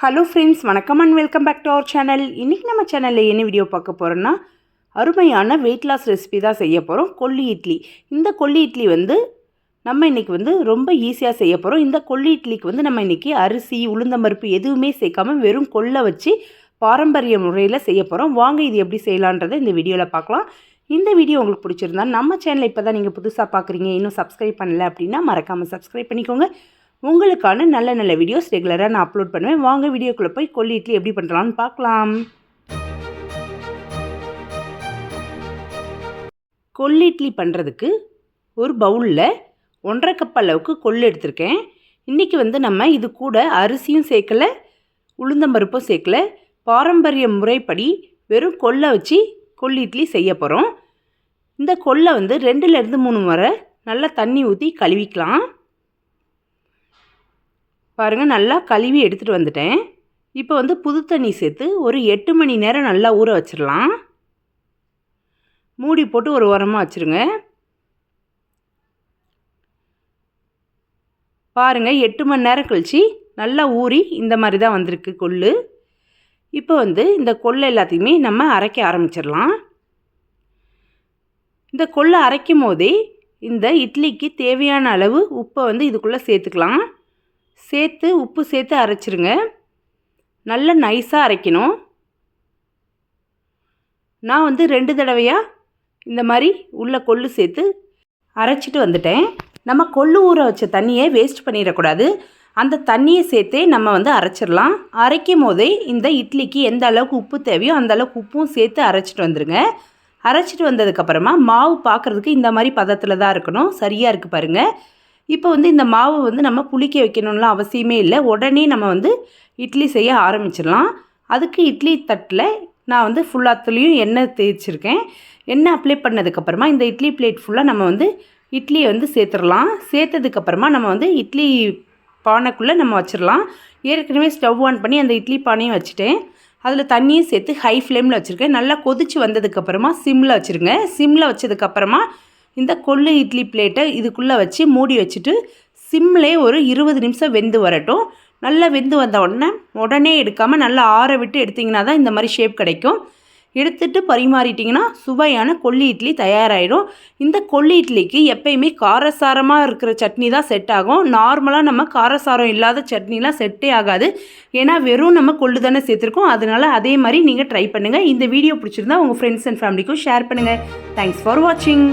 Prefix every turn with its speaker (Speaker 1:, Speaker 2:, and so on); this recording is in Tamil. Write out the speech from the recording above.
Speaker 1: ஹலோ ஃப்ரெண்ட்ஸ் வணக்கம் and welcome back to our channel இன்றைக்கி நம்ம சேனலில் என்ன வீடியோ பார்க்க போகிறோன்னா அருமையான வெயிட் லாஸ் ரெசிபி தான் செய்ய போகிறோம் கொல்லி இட்லி. இந்த கொல்லி இட்லி வந்து நம்ம இன்றைக்கி வந்து ரொம்ப ஈஸியாக செய்ய போகிறோம் இந்த கொல்லி இட்லிக்கு வந்து நம்ம இன்றைக்கி அரிசி உளுந்தம்பருப்பு எதுவுமே சேர்க்காம வெறும் கொல்லை வச்சு பாரம்பரிய முறையில் செய்ய போகிறோம் வாங்க இது எப்படி செய்யலான்றதை இந்த வீடியோவில் பார்க்கலாம். இந்த வீடியோ உங்களுக்கு பிடிச்சிருந்தா நம்ம சேனலை இப்போ தான் நீங்கள் புதுசாக பார்க்குறீங்க இன்னும் சப்ஸ்கிரைப் பண்ணல அப்படின்னா மறக்காமல் சப்ஸ்கிரைப் பண்ணிக்கோங்க. உங்களுக்கான நல்ல நல்ல வீடியோஸ் ரெகுலராக நான் அப்லோட் பண்ணுவேன். வாங்க வீடியோக்குள்ளே போய் கொல்லி இட்லி எப்படி பண்ணுறலான்னு பார்க்கலாம். கொல்லி இட்லி பண்ணுறதுக்கு ஒரு பவுலில் ஒன்றரை கப் அளவுக்கு கொள்ளு எடுத்திருக்கேன். இன்றைக்கி வந்து நம்ம இது கூட அரிசியும் சேர்க்கலை உளுந்தம்பருப்பும் சேர்க்கல. பாரம்பரிய முறைப்படி வெறும் கொல்லை வச்சு கொல்லி இட்லி செய்ய போகிறோம் இந்த கொல்லை வந்து ரெண்டுலேருந்து மூணு முறை நல்லா தண்ணி ஊற்றி கழுவிக்கலாம். பாருங்கள் நல்லா கழுவி எடுத்துகிட்டு வந்துட்டேன். இப்போ வந்து புது தண்ணி சேர்த்து ஒரு எட்டு மணி நேரம் நல்லா ஊற வச்சிடலாம். மூடி போட்டு ஒரு உரமாக வச்சுருங்க. பாருங்கள் எட்டு மணி நேரம் கழித்து நல்லா ஊறி இந்த மாதிரி தான் வந்திருக்கு கொள்ளு. இப்போ வந்து இந்த கொள்ளை எல்லாத்தையுமே நம்ம அரைக்க ஆரம்பிச்சிடலாம். இந்த கொள்ளை அரைக்கும் போதே இந்த இட்லிக்கு தேவையான அளவு உப்பை வந்து இதுக்குள்ளே சேர்த்துக்கலாம். சேர்த்து உப்பு சேர்த்து அரைச்சிருங்க. நல்லா நைஸாக அரைக்கணும். நான் வந்து ரெண்டு தடவையாக இந்த மாதிரி உள்ள கொள்ளு சேர்த்து அரைச்சிட்டு வந்துட்டேன். நம்ம கொள்ளு ஊற வச்ச தண்ணியை வேஸ்ட் பண்ணிடக்கூடாது. அந்த தண்ணியை சேர்த்தே நம்ம வந்து அரைச்சிடலாம். அரைக்கும் போதே இந்த இட்லிக்கு எந்த அளவுக்கு உப்பு தேவையோ அந்த அளவுக்கு உப்பும் சேர்த்து அரைச்சிட்டு வந்துடுங்க அரைச்சிட்டு வந்ததுக்கப்புறமா மாவு பார்க்குறதுக்கு இந்த மாதிரி பதத்தில் தான் இருக்கணும். சரியாக இருக்குது பாருங்கள் இப்போ வந்து இந்த மாவு வந்து நம்ம புளிக்க வைக்கணும்லாம் அவசியமே இல்லை. உடனே நம்ம வந்து இட்லி செய்ய ஆரம்பிச்சிடலாம். அதுக்கு இட்லி தட்டில் நான் வந்து ஃபுல்லாத்துலேயும் எண்ணெய் தேய்ச்சிருக்கேன். எண்ணெய் அப்ளை பண்ணதுக்கப்புறமா இந்த இட்லி பிளேட் ஃபுல்லாக நம்ம வந்து இட்லியை வந்து சேர்த்துடலாம். சேர்த்ததுக்கப்புறமா நம்ம வந்து இட்லி பானைக்குள்ளே நம்ம வச்சிடலாம். ஏற்கனவே ஸ்டவ் ஆன் பண்ணி அந்த இட்லி பானையும் வச்சுட்டேன். அதில் தண்ணியும் சேர்த்து ஹை ஃப்ளேமில் வச்சுருக்கேன். நல்லா கொதித்து வந்ததுக்கப்புறமா சிம்மில் வச்சுருங்க. சிம்மில் வச்சதுக்கப்புறமா இந்த கொள்ளு இட்லி பிளேட்டை இதுக்குள்ளே வச்சு மூடி வச்சுட்டு சிம்லே ஒரு இருபது நிமிஷம் வெந்து வரட்டும். நல்லா வெந்து வந்த உடனே உடனே எடுக்காமல் நல்லா ஆற விட்டு எடுத்திங்கன்னா தான் இந்த மாதிரி ஷேப் கிடைக்கும். எடுத்துட்டு பரிமாறிட்டிங்கன்னா சுவையான கொல்லி இட்லி தயாராகிடும் இந்த கொல்லி இட்லிக்கு எப்பயுமே காரசாரமாக இருக்கிற சட்னி தான் செட் ஆகும். நார்மலாக நம்ம காரசாரம் இல்லாத சட்னிலாம் செட்டே ஆகாது. ஏன்னா வெறும் நம்ம கொள்ளு தானே சேர்த்துருக்கோம். அதனால் அதே மாதிரி நீங்கள் ட்ரை பண்ணுங்கள் இந்த வீடியோ பிடிச்சிருந்தா உங்கள் ஃப்ரெண்ட்ஸ் அண்ட் ஃபேமிலிக்கும் ஷேர் பண்ணுங்கள் தேங்க்ஸ் ஃபார் வாட்சிங்